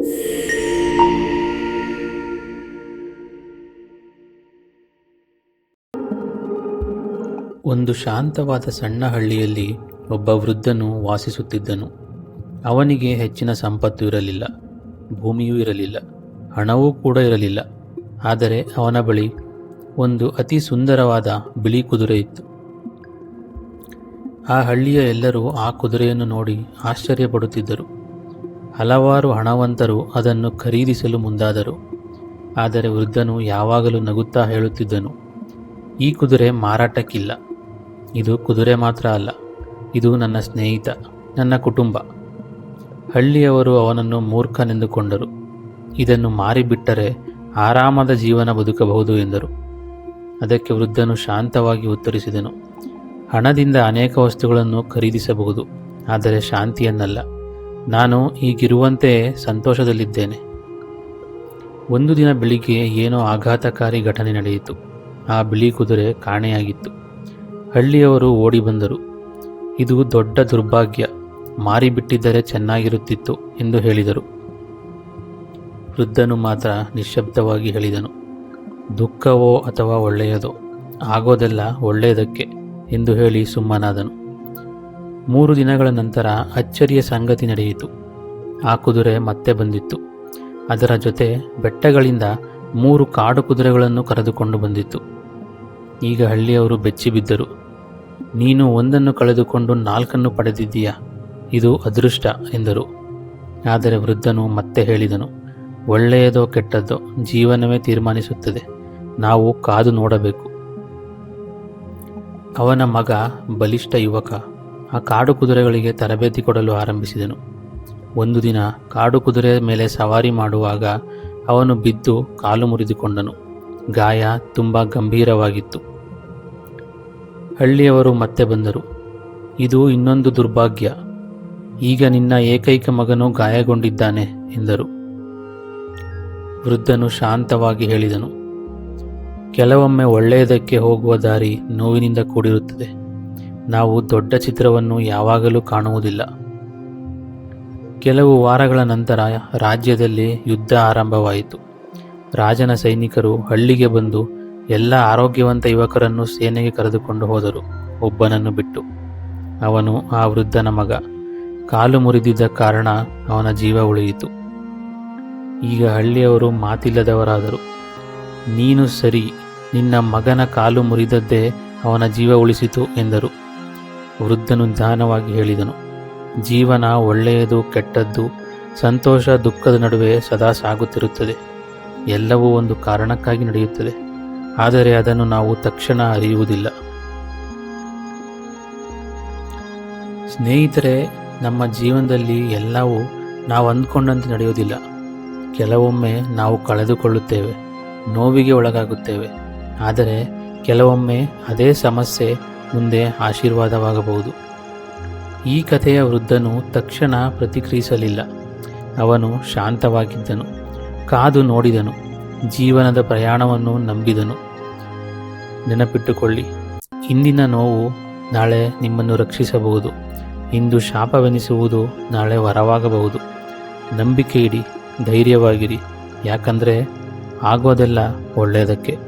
ಒಂದು ಶಾಂತವಾದ ಸಣ್ಣ ಹಳ್ಳಿಯಲ್ಲಿ ಒಬ್ಬ ವೃದ್ಧನು ವಾಸಿಸುತ್ತಿದ್ದನು. ಅವನಿಗೆ ಹೆಚ್ಚಿನ ಸಂಪತ್ತು ಇರಲಿಲ್ಲ, ಭೂಮಿಯೂ ಇರಲಿಲ್ಲ, ಹಣವೂ ಕೂಡ ಇರಲಿಲ್ಲ. ಆದರೆ ಅವನ ಬಳಿ ಒಂದು ಅತಿ ಸುಂದರವಾದ ಬಿಳಿ ಕುದುರೆ ಇತ್ತು. ಆ ಹಳ್ಳಿಯ ಎಲ್ಲರೂ ಆ ಕುದುರೆಯನ್ನು ನೋಡಿ ಆಶ್ಚರ್ಯಪಡುತ್ತಿದ್ದರು. ಹಲವಾರು ಹಣವಂತರು ಅದನ್ನು ಖರೀದಿಸಲು ಮುಂದಾದರು. ಆದರೆ ವೃದ್ಧನು ಯಾವಾಗಲೂ ನಗುತ್ತಾ ಹೇಳುತ್ತಿದ್ದನು, ಈ ಕುದುರೆ ಮಾರಾಟಕ್ಕಿಲ್ಲ. ಇದು ಕುದುರೆ ಮಾತ್ರ ಅಲ್ಲ, ಇದು ನನ್ನ ಸ್ನೇಹಿತ, ನನ್ನ ಕುಟುಂಬ. ಹಳ್ಳಿಯವರು ಅವನನ್ನು ಮೂರ್ಖನೆಂದುಕೊಂಡರು. ಇದನ್ನು ಮಾರಿಬಿಟ್ಟರೆ ಆರಾಮದ ಜೀವನ ಬದುಕಬಹುದು ಎಂದರು. ಅದಕ್ಕೆ ವೃದ್ಧನು ಶಾಂತವಾಗಿ ಉತ್ತರಿಸಿದನು, ಹಣದಿಂದ ಅನೇಕ ವಸ್ತುಗಳನ್ನು ಖರೀದಿಸಬಹುದು, ಆದರೆ ಶಾಂತಿಯನ್ನಲ್ಲ. ನಾನು ಈಗಿರುವಂತೆ ಸಂತೋಷದಲ್ಲಿದ್ದೇನೆ. ಒಂದು ದಿನ ಬೆಳಿಗ್ಗೆ ಏನೋ ಆಘಾತಕಾರಿ ಘಟನೆ ನಡೆಯಿತು. ಆ ಬಿಳಿ ಕುದುರೆ ಕಾಣೆಯಾಗಿತ್ತು. ಹಳ್ಳಿಯವರು ಓಡಿ ಬಂದರು. ಇದು ದೊಡ್ಡ ದುರ್ಭಾಗ್ಯ. ಮಾರಿಬಿಟ್ಟಿದ್ದರೆ ಚೆನ್ನಾಗಿರುತ್ತಿತ್ತು ಎಂದು ಹೇಳಿದರು. ವೃದ್ಧನು ಮಾತ್ರ ನಿಶ್ಶಬ್ದವಾಗಿ ಹೇಳಿದನು. ದುಃಖವೋ ಅಥವಾ ಒಳ್ಳೆಯದೋ? ಆಗೋದೆಲ್ಲ ಒಳ್ಳೆಯದಕ್ಕೆ ಎಂದು ಹೇಳಿ ಸುಮ್ಮನಾದನು. ಮೂರು ದಿನಗಳ ನಂತರ ಅಚ್ಚರಿಯ ಸಂಗತಿ ನಡೆಯಿತು. ಆ ಕುದುರೆ ಮತ್ತೆ ಬಂದಿತ್ತು. ಅದರ ಜೊತೆ ಬೆಟ್ಟಗಳಿಂದ ಮೂರು ಕಾಡು ಕುದುರೆಗಳನ್ನು ಕರೆದುಕೊಂಡು ಬಂದಿತ್ತು. ಈಗ ಹಳ್ಳಿಯವರು ಬೆಚ್ಚಿಬಿದ್ದರು ನೀನು ಒಂದನ್ನು ಕಳೆದುಕೊಂಡು ನಾಲ್ಕನ್ನು ಪಡೆದಿದ್ದೀಯಾ? ಇದು ಅದೃಷ್ಟ ಎಂದರು. ಆದರೆ ವೃದ್ಧನು ಮತ್ತೆ ಹೇಳಿದನು, ಒಳ್ಳೆಯದೋ ಕೆಟ್ಟದ್ದೋ ಜೀವನವೇ ತೀರ್ಮಾನಿಸುತ್ತದೆ. ನಾವು ಕಾದು ನೋಡಬೇಕು. ಅವನ ಮಗ ಬಲಿಷ್ಠ ಯುವಕ. ಆ ಕಾಡು ಕುದುರೆಗಳಿಗೆ ತರಬೇತಿ ಕೊಡಲು ಆರಂಭಿಸಿದನು. ಒಂದು ದಿನ ಕಾಡು ಕುದುರೆ ಮೇಲೆ ಸವಾರಿ ಮಾಡುವಾಗ ಅವನು ಬಿದ್ದು ಕಾಲು ಮುರಿದುಕೊಂಡನು. ಗಾಯ ತುಂಬ ಗಂಭೀರವಾಗಿತ್ತು. ಹಳ್ಳಿಯವರು ಮತ್ತೆ ಬಂದರು. ಇದು ಇನ್ನೊಂದು ದುರ್ಭಾಗ್ಯ. ಈಗ ನಿನ್ನ ಏಕೈಕ ಮಗನು ಗಾಯಗೊಂಡಿದ್ದಾನೆ ಎಂದರು. ವೃದ್ಧನು ಶಾಂತವಾಗಿ ಹೇಳಿದನು. ಕೆಲವೊಮ್ಮೆ ಒಳ್ಳೆಯದಕ್ಕೆ ಹೋಗುವ ದಾರಿ ನೋವಿನಿಂದ ಕೂಡಿರುತ್ತದೆ. ನಾವು ದೊಡ್ಡ ಚಿತ್ರವನ್ನು ಯಾವಾಗಲೂ ಕಾಣುವುದಿಲ್ಲ. ಕೆಲವು ವಾರಗಳ ನಂತರ ರಾಜ್ಯದಲ್ಲಿ ಯುದ್ಧ ಆರಂಭವಾಯಿತು. ರಾಜನ ಸೈನಿಕರು ಹಳ್ಳಿಗೆ ಬಂದು ಎಲ್ಲ ಆರೋಗ್ಯವಂತ ಯುವಕರನ್ನು ಸೇನೆಗೆ ಕರೆದುಕೊಂಡು ಹೋದರು. ಒಬ್ಬನನ್ನು ಬಿಟ್ಟು. ಅವನು ಆ ವೃದ್ಧನ ಮಗ. ಕಾಲು ಮುರಿದಿದ್ದ ಕಾರಣ ಅವನ ಜೀವ ಉಳಿಯಿತು. ಈಗ ಹಳ್ಳಿಯವರು ಮಾತಿಲ್ಲದವರಾದರು. ನೀನು ಸರಿ, ನಿನ್ನ ಮಗನ ಕಾಲು ಮುರಿದದ್ದೇ ಅವನ ಜೀವ ಉಳಿಸಿತು ಎಂದರು. ವೃದ್ಧನು ನಿಧಾನವಾಗಿ ಹೇಳಿದನು, ಜೀವನ ಒಳ್ಳೆಯದು, ಕೆಟ್ಟದ್ದು, ಸಂತೋಷ, ದುಃಖದ ನಡುವೆ ಸದಾ ಸಾಗುತ್ತಿರುತ್ತದೆ. ಎಲ್ಲವೂ ಒಂದು ಕಾರಣಕ್ಕಾಗಿ ನಡೆಯುತ್ತದೆ. ಆದರೆ ಅದನ್ನು ನಾವು ತಕ್ಷಣ ಅರಿಯುವುದಿಲ್ಲ. ಸ್ನೇಹಿತರೆ, ನಮ್ಮ ಜೀವನದಲ್ಲಿ ಎಲ್ಲವೂ ನಾವು ಅಂದ್ಕೊಂಡಂತೆ ನಡೆಯುವುದಿಲ್ಲ. ಕೆಲವೊಮ್ಮೆ ನಾವು ಕಳೆದುಕೊಳ್ಳುತ್ತೇವೆ, ನೋವಿಗೆ ಒಳಗಾಗುತ್ತೇವೆ. ಆದರೆ ಕೆಲವೊಮ್ಮೆ ಅದೇ ಸಮಸ್ಯೆ ಮುಂದೆ ಆಶೀರ್ವಾದವಾಗಬಹುದು. ಈ ಕಥೆಯ ವೃದ್ಧನು ತಕ್ಷಣ ಪ್ರತಿಕ್ರಿಯಿಸಲಿಲ್ಲ. ಅವನು ಶಾಂತವಾಗಿದ್ದನು, ಕಾದು ನೋಡಿದನು, ಜೀವನದ ಪ್ರಯಾಣವನ್ನು ನಂಬಿದನು. ನೆನಪಿಟ್ಟುಕೊಳ್ಳಿ, ಇಂದಿನ ನೋವು ನಾಳೆ ನಿಮ್ಮನ್ನು ರಕ್ಷಿಸಬಹುದು. ಇಂದು ಶಾಪವೆನಿಸುವುದು ನಾಳೆ ವರವಾಗಬಹುದು. ನಂಬಿಕೆ ಇಡಿ, ಧೈರ್ಯವಾಗಿರಿ, ಯಾಕಂದರೆ ಆಗೋದೆಲ್ಲ ಒಳ್ಳೆಯದಕ್ಕೆ.